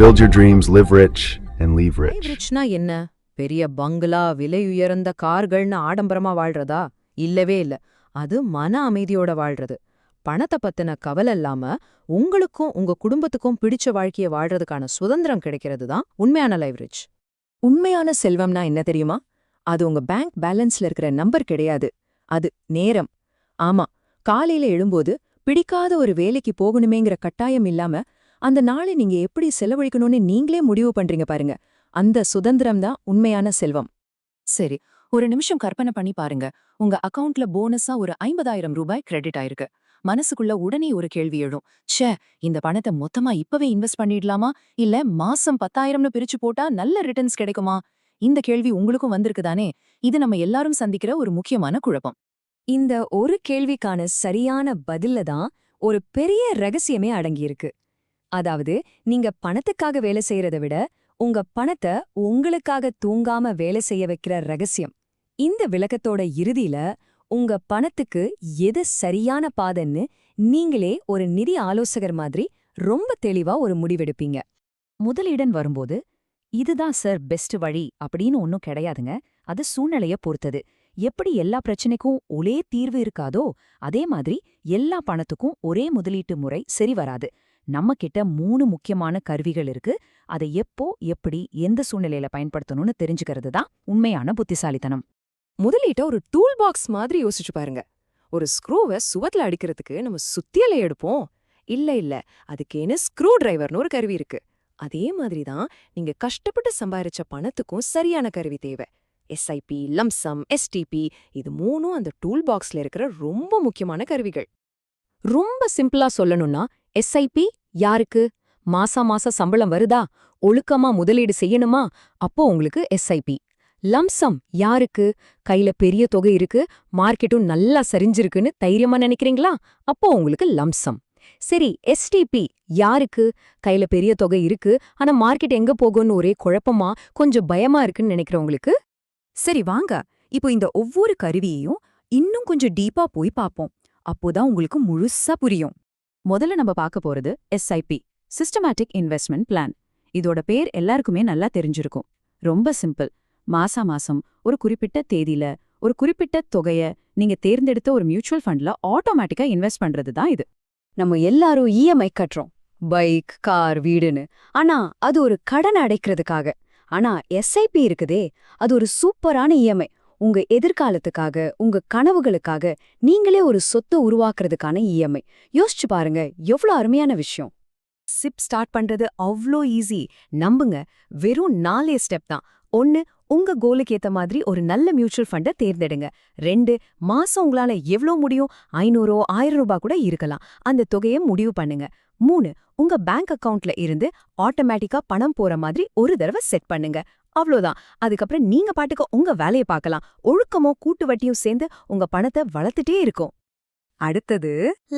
Build your dreams, live rich, and leave rich. ரிச்னா என்ன? பெரிய பங்களா விலை உயர்ந்த கார்கள்னு ஆடம்பரமா வாழ்றதா? இல்லவே இல்ல. அது மன அமைதியோட வாழ்றது. பணத்தை பத்தின கவலை இல்லாம உங்களுக்கும் உங்க குடும்பத்துக்கும் பிடிச்ச வாழ்க்கைய வாழ்றதுக்கான சுதந்திரம் கிடைக்கிறது தான் உண்மையான லைவ் ரிச் உண்மையான செல்வம்னா என்ன தெரியுமா? அது உங்க பேங்க் பேலன்ஸ்ல இருக்கிற நம்பர் கிடையாது. அது நேரம். ஆமா காலையில எழும்போது பிடிக்காத ஒரு வேலைக்கு போகணுமேங்கிற கட்டாயம் இல்லாம அந்த நாளை நீங்க எப்படி செலவழிக்கணும்னு நீங்களே முடிவு பண்றீங்க பாருங்க. அந்த சுதந்திரம் தான் உண்மையான செல்வம். சரி ஒரு நிமிஷம் கற்பனை பண்ணி பாருங்க. உங்க அக்கவுண்ட்ல போனஸா ஒரு ஐம்பதாயிரம் ரூபாய் கிரெடிட் ஆயிருக்கு. மனசுக்குள்ள உடனே ஒரு கேள்வி எழும். ச்சே இந்த பணத்தை மொத்தமா இப்பவே இன்வெஸ்ட் பண்ணிடலாமா? இல்ல மாசம் பத்தாயிரம்னு பிரிச்சு போட்டா நல்ல ரிட்டர்ன்ஸ் கிடைக்குமா? இந்த கேள்வி உங்களுக்கும் வந்திருக்குதானே இது நம்ம எல்லாரும் சந்திக்கிற ஒரு முக்கியமான குழப்பம். இந்த ஒரு கேள்விக்கான சரியான பதில்ல தான் ஒரு பெரிய ரகசியமே அடங்கியிருக்கு. அதாவது நீங்க பணத்துக்காக வேலை செய்யறத விட உங்க பணத்தை உங்களுக்காக தூங்காம வேலை செய்ய வைக்கிற ரகசியம். இந்த விளக்கத்தோட இறுதியில உங்க பணத்துக்கு எது சரியான பாதைன்னு நீங்களே ஒரு நிதி ஆலோசகர் மாதிரி ரொம்ப தெளிவா ஒரு முடிவெடுப்பீங்க. முதலீடன் வரும்போது இதுதான் சார் பெஸ்ட் வழி அப்படின்னு ஒன்னும் கிடையாதுங்க. அது சூழ்நிலைய பொறுத்தது. எப்படி எல்லா பிரச்சனைக்கும் ஒரே தீர்வு இருக்காதோ அதே மாதிரி எல்லா பணத்துக்கும் ஒரே முதலீட்டு முறை சரி வராது. நம்ம கிட்ட மூணு முக்கியமான கருவிகள் இருக்கு. அதை எப்போ எப்படி எந்த சூழ்நிலையில பயன்படுத்தணும்னு தெரிஞ்சுக்கிறது தான் உண்மையான புத்திசாலித்தனம். முதலீட்ட ஒரு டூல் பாக்ஸ் மாதிரி யோசிச்சு பாருங்க. ஒரு ஸ்க்ரூவை சுவத்துல அடிக்கிறதுக்கு நம்ம சுத்தியலை எடுப்போம். இல்ல இல்ல அதுக்கேன்னு ஸ்க்ரூ டிரைவர்னு ஒரு கருவி இருக்கு. அதே மாதிரி தான் நீங்க கஷ்டப்பட்டு சம்பாரிச்ச பணத்துக்கும் சரியான கருவி தேவை. எஸ்ஐபி லம்சம் எஸ்டிபி இது மூணும் அந்த டூல் பாக்ஸ்ல இருக்கிற ரொம்ப முக்கியமான கருவிகள். ரொம்ப சிம்பிளா சொல்லணும்னா எஸ்ஐபி யாருக்கு? மாசா மாசம் சம்பளம் வருதா? ஒழுக்கமா முதலீடு செய்யணுமா? அப்போ உங்களுக்கு எஸ்ஐபி லம்சம் யாருக்கு? கையில பெரிய தொகை இருக்கு மார்க்கெட்டும் நல்லா சரிஞ்சிருக்குன்னு தைரியமா நினைக்கிறீங்களா? அப்போ உங்களுக்கு லம்சம். சரி எஸ்டிபி யாருக்கு? கையில பெரிய தொகை இருக்கு ஆனா மார்க்கெட் எங்க போகும்னு ஒரே குழப்பமா கொஞ்சம் பயமா இருக்குன்னு நினைக்கிறவங்களுக்கு? சரி வாங்க. இப்போ இந்த ஒவ்வொரு கருவியையும் இன்னும் கொஞ்சம் டீப்பா போய் பார்ப்போம். அப்போதான் உங்களுக்கு முழுசா புரியும். முதல்ல நம்ம பார்க்க போறது எஸ்ஐபி சிஸ்டமேட்டிக் இன்வெஸ்ட்மெண்ட் பிளான் இதோட பேர் எல்லாருக்குமே நல்லா தெரிஞ்சிருக்கும். ரொம்ப சிம்பிள். மாசா மாசம் ஒரு குறிப்பிட்ட தேதியில ஒரு குறிப்பிட்ட தொகைய நீங்க தேர்ந்தெடுத்த ஒரு மியூச்சுவல் ஃபண்ட்ல ஆட்டோமேட்டிக்கா இன்வெஸ்ட் பண்றது தான் இது. நம்ம எல்லாரும் இஎம்ஐ கட்டுறோம். பைக் கார் வீடுன்னு. ஆனா அது ஒரு கடன் அடைக்கிறதுக்காக. ஆனா எஸ்ஐபி இருக்குதே. அது ஒரு சூப்பரான இஎம்ஐ உங்க எதிர்காலத்துக்காக உங்க கனவுகளுக்காக நீங்களே ஒரு சொத்தை உருவாக்குறதுக்கான இஎம்ஐ யோசிச்சு பாருங்க எவ்வளோ அருமையான விஷயம். சிப் ஸ்டார்ட் பண்றது அவ்ளோ ஈஸி நம்புங்க வெறும் நாலே ஸ்டெப் தான். ஒன்னு உங்க கோலுக்கு ஏத்த மாதிரி ஒரு நல்ல மியூச்சுவல் ஃபண்டை தேர்ந்தெடுங்க. ரெண்டு மாசம் உங்களால எவ்ளோ முடியும்? ஐநூறோ ஆயிரம் ரூபாய் கூட இருக்கலாம். அந்த தொகையை முடிவு பண்ணுங்க. மூணு உங்க பேங்க் அக்கவுண்ட்ல இருந்து ஆட்டோமேட்டிக்கா பணம் போற மாதிரி ஒரு தடவை செட் பண்ணுங்க. அவ்வளோதான் அதுக்கப்புறம் நீங்க பாட்டுக்கு உங்க வேலையை பார்க்கலாம். ஒழுக்கமோ கூட்டு வட்டியும் சேர்ந்து உங்க பணத்தை வளர்த்துட்டே இருக்கும். அடுத்தது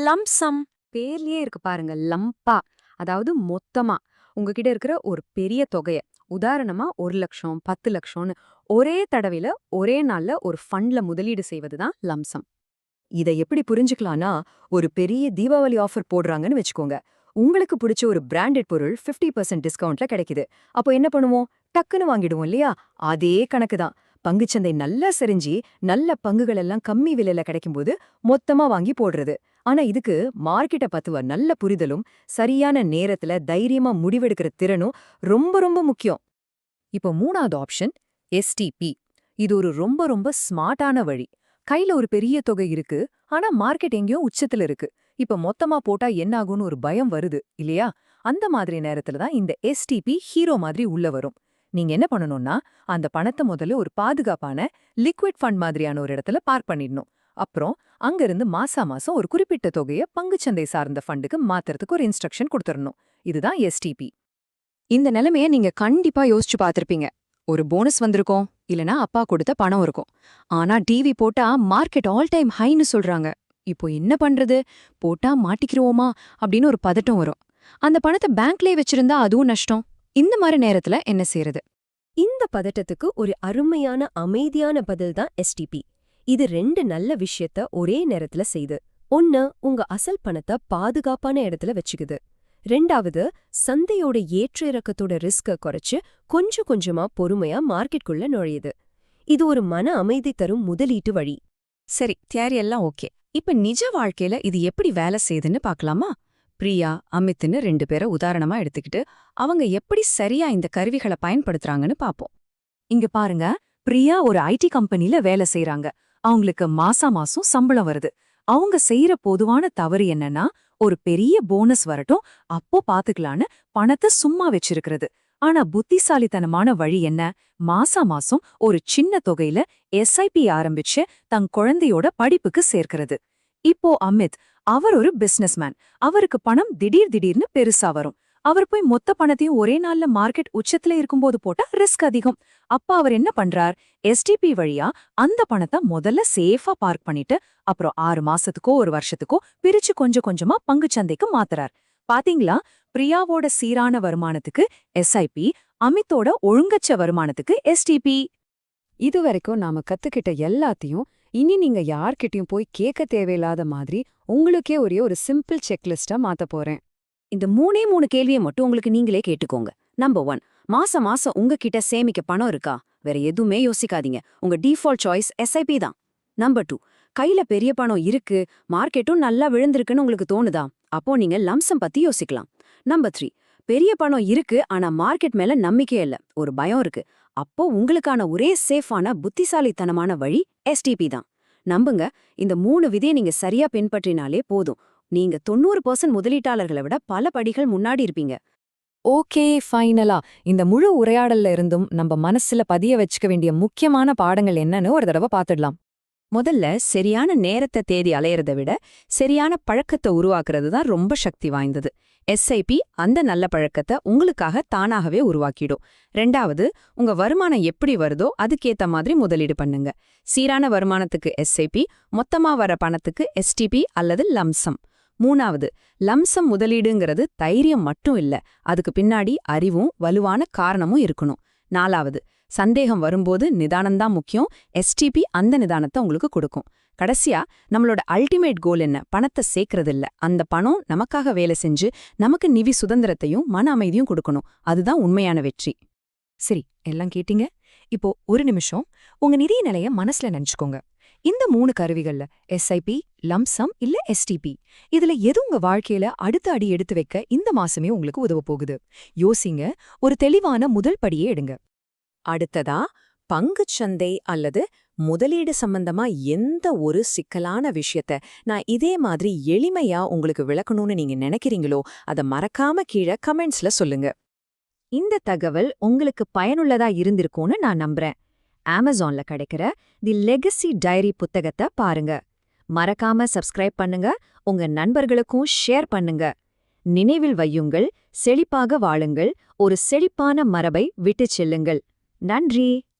லம்சம் பேர்லயே இருக்கு பாருங்க லம்பா அதாவது மொத்தமா. உங்ககிட்ட இருக்கிற ஒரு பெரிய தொகைய. உதாரணமா ஒரு லட்சம் பத்து லட்சம்னு ஒரே தடவையில ஒரே நாள்ல ஒரு ஃபண்ட்ல முதலீடு செய்வதுதான் லம்சம் இதை எப்படி புரிஞ்சுக்கலாம்னா ஒரு பெரிய தீபாவளி ஆஃபர் போடுறாங்கன்னு வச்சுக்கோங்க. உங்களுக்கு பிடிச்ச ஒரு பிராண்டட் பொருள் 50% பர்சன்ட் டிஸ்கவுண்ட்ல கிடைக்குது. அப்போ என்ன பண்ணுவோம்? டக்குன்னு வாங்கிடுவோம் இல்லையா? அதே கணக்கு தான் பங்குச்சந்தை நல்லா செறிஞ்சி நல்ல பங்குகள் எல்லாம் கம்மி விலையில கிடைக்கும்போது மொத்தமா வாங்கி போடுறது. ஆனா இதுக்கு மார்க்கெட்டை பத்துவ நல்ல புரிதலும் சரியான நேரத்துல தைரியமா முடிவெடுக்கிற திறனும் ரொம்ப ரொம்ப முக்கியம். இப்போ மூணாவது ஆப்ஷன் எஸ்டிபி இது ஒரு ரொம்ப ரொம்ப ஸ்மார்ட்டான வழி. கையில ஒரு பெரிய தொகை இருக்கு ஆனா மார்க்கெட் எங்கேயோ உச்சத்துல இருக்கு. இப்ப மொத்தமா போட்டா என்ன ஆகும்னு ஒரு பயம் வருது இல்லையா? அந்த மாதிரி நேரத்துல தான் இந்த எஸ்டிபி ஹீரோ மாதிரி உள்ள வரும். நீங்க என்ன பண்ணணும்னா அந்த பணத்தை முதல்ல ஒரு பாதுகாப்பான லிக்விட் ஃபண்ட் மாதிரியான ஒரு இடத்துல பார்க் பண்ணிடணும். அப்புறம் அங்கிருந்து மாசா மாசம் ஒரு குறிப்பிட்ட தொகையை பங்குச்சந்தை சார்ந்த ஃபண்டுக்கு மாத்துறதுக்கு ஒரு இன்ஸ்ட்ரக்ஷன் கொடுத்துடணும். இதுதான் எஸ்டிபி இந்த நிலைமைய நீங்க கண்டிப்பா யோசிச்சு பார்த்திருப்பீங்க. ஒரு போனஸ் வந்திருக்கும் இல்லனா அப்பா கொடுத்த பணம் இருக்கும். ஆனா டிவி போட்டா மார்க்கெட் ஆல் டைம் ஹைன்னு சொல்றாங்க. இப்போ என்ன பண்றது? போட்டா மாட்டிக்கிறோமா அப்படின்னு ஒரு பதட்டம் வரும். அந்த பணத்தை பேங்க்லயே வச்சிருந்தா அதுவும் நஷ்டம். இந்த மாதிரி நேரத்துல என்ன செய்யறது இந்த பதட்டத்துக்கு ஒரு அருமையான அமைதியான பதில் தான் எஸ்டிபி இது ரெண்டு நல்ல விஷயத்த ஒரே நேரத்துல செய்து. ஒன்னு உங்க அசல் பணத்தை பாதுகாப்பான இடத்துல வச்சுக்குது. ரெண்டாவது சந்தையோட ஏற்ற இறக்கத்தோட ரிஸ்க குறைச்சு கொஞ்சம் கொஞ்சமா பொறுமையா மார்க்கெட்குள்ள நுழையுது. இது ஒரு மன அமைதி தரும் முதலீட்டு வழி. சரி தியரி எல்லாம் ஓகே இப்ப நிஜ வாழ்க்கையில இது எப்படி வேலை செய்யுதுன்னு பார்க்கலாமா? பிரியா அமித்னு ரெண்டு பேரை உதாரணமா எடுத்துக்கிட்டு அவங்க எப்படி சரியா இந்த கருவிகளை பயன்படுத்துறாங்கன்னு பாப்போம். இங்க பாருங்க பிரியா ஒரு ஐடி கம்பெனில வேலை செய்யறாங்க அவங்களுக்கு மாசா மாசம் சம்பளம் வருது. அவங்க செய்யற பொதுவான தவறு என்னன்னா ஒரு பெரிய போனஸ் வரட்டும் அப்போ பாத்துக்கலான்னு பணத்தை சும்மா வச்சிருக்கிறது. ஆனா புத்திசாலித்தனமான வழி என்ன? மாசா மாசம் ஒரு சின்ன தொகையில எஸ்ஐபி ஆரம்பிச்சு தன் குழந்தையோட படிப்புக்கு சேர்க்கிறது. இப்போ அமித் அவர் ஒரு பிசினஸ்மேன் அவருக்கு பணம் திடீர் திடீர்னு பெருசா வரும். அவர் போய் மொத்த பணத்தையும் ஒரே நாள்ல மார்க்கெட் உச்சத்துல இருக்கும்போது போட்டா ரிஸ்க் அதிகம். அப்ப அவர் என்ன பண்றார்? எஸ்டிபி வழியா அந்த பணத்தை முதல்ல சேஃபா பார்க் பண்ணிட்டு அப்புறம் ஆறு மாசத்துக்கோ ஒரு வருஷத்துக்கோ பிரிச்சு கொஞ்சம் கொஞ்சமா பங்குச்சந்தைக்கு மாத்துறார். பாத்தீங்களா? பிரியாவோட சீரான வருமானத்துக்கு எஸ்ஐபி அமித்தோட ஒழுங்கச்ச வருமானத்துக்கு எஸ்டிபி இதுவரைக்கும் நாம கத்துக்கிட்ட எல்லாத்தையும் இனி நீங்க யார்கிட்டயும் போய் கேட்க தேவையில்லாத மாதிரி உங்களுக்கே ஒரே ஒரு சிம்பிள் செக்லிஸ்டா மாத்த போறேன். இந்த மூணே மூணு கேள்வியை மட்டும் உங்களுக்கு நீங்களே கேட்டுக்கோங்க. நம்பர் ஒன் மாசம் மாசம் உங்ககிட்ட சேமிக்க பணம் இருக்கா? வேற எதுவுமே யோசிக்காதீங்க. உங்க டிஃபால்ட் சாய்ஸ் எஸ்ஐபி தான். நம்பர் டூ கையில பெரிய பணம் இருக்கு மார்க்கெட்டும் நல்லா விழுந்திருக்குன்னு உங்களுக்கு தோணுதா? அப்போ நீங்க லம்சம் பத்தி யோசிக்கலாம். நம்பர் த்ரீ பெரிய பணம் இருக்கு ஆனா மார்க்கெட் மேல நம்பிக்கை இல்ல ஒரு பயம் இருக்கு. அப்போ உங்களுக்கான ஒரே சேஃபான புத்திசாலித்தனமான வழி எஸ்டிபி தான். நம்புங்க இந்த மூணு விதியை நீங்க சரியா பின்பற்றினாலே போதும். நீங்க தொண்ணூறு பர்சன்ட் முதலீட்டாளர்களை விட பல படிகள் முன்னாடி இருப்பீங்க. ஓகே ஃபைனலா. இந்த முழு உரையாடல்ல இருந்தும் நம்ம மனசுல பதிய வச்சுக்க வேண்டிய முக்கியமான பாடங்கள் என்னன்னு ஒரு தடவை பாத்துடலாம். முதல்ல சரியான நேரத்தை தேடி அலையறத விட சரியான பழக்கத்தை உருவாக்குறது தான் ரொம்ப சக்தி வாய்ந்தது. எஸ்ஐபி அந்த நல்ல பழக்கத்தை உங்களுக்காக தானாகவே உருவாக்கிடும். ரெண்டாவது உங்க வருமானம் எப்படி வருதோ அதுக்கேத்த மாதிரி முதலீடு பண்ணுங்க. சீரான வருமானத்துக்கு எஸ்ஐபி மொத்தமா வர பணத்துக்கு எஸ்டிபி அல்லது லம்சம் மூணாவது லம்சம் முதலீடுங்கிறது தைரியம் மட்டும் இல்ல அதுக்கு பின்னாடி அறிவும் வலுவான காரணமும் இருக்கணும். நாலாவது சந்தேகம் வரும்போது நிதானம்தான் முக்கியம். எஸ்டிபி அந்த நிதானத்தை உங்களுக்கு கொடுக்கும். கடைசியா நம்மளோட அல்டிமேட் கோல் என்ன? பணத்தை சேர்க்கறதில்ல. அந்த பணம் நமக்காக வேலை செஞ்சு நமக்கு நிவி சுதந்திரத்தையும் மன அமைதியும் கொடுக்கணும். அதுதான் உண்மையான வெற்றி. சரி எல்லாம் கேட்டீங்க? இப்போ ஒரு நிமிஷம். உங்க நிதி நிலைய மனசுல நினைச்சுக்கோங்க. இந்த மூணு கருவிகள்ல எஸ்ஐபி லம்சம் இல்ல எஸ்டிபி இதுல எது உங்க வாழ்க்கையில அடுத்த அடி எடுத்து வைக்க இந்த மாசமே உங்களுக்கு உதவ போகுது? யோசிங்க. ஒரு தெளிவான முதல் படியே எடுங்க. அடுத்ததா? பங்குச்சந்தை அல்லது முதலீடு சம்பந்தமா எந்த ஒரு சிக்கலான விஷயத்த நான் இதே மாதிரி எளிமையா உங்களுக்கு விளக்கணும்னு நீங்க நினைக்கிறீங்களோ அத மறக்காம கீழே கமெண்ட்ஸ்ல சொல்லுங்க. இந்த தகவல் உங்களுக்கு பயனுள்ளதா இருந்திருக்கும்னு நான் நம்புறேன். அமேசான்ல கிடைக்கிற தி லெகசி டைரி புத்தகத்தை பாருங்க. மறக்காம சப்ஸ்கிரைப் பண்ணுங்க உங்க நண்பர்களுக்கும் ஷேர் பண்ணுங்க. நினைவில் வையுங்கள் செழிப்பாக வாழுங்கள் ஒரு செழிப்பான மரபை விட்டுச் செல்லுங்கள். நன்றி!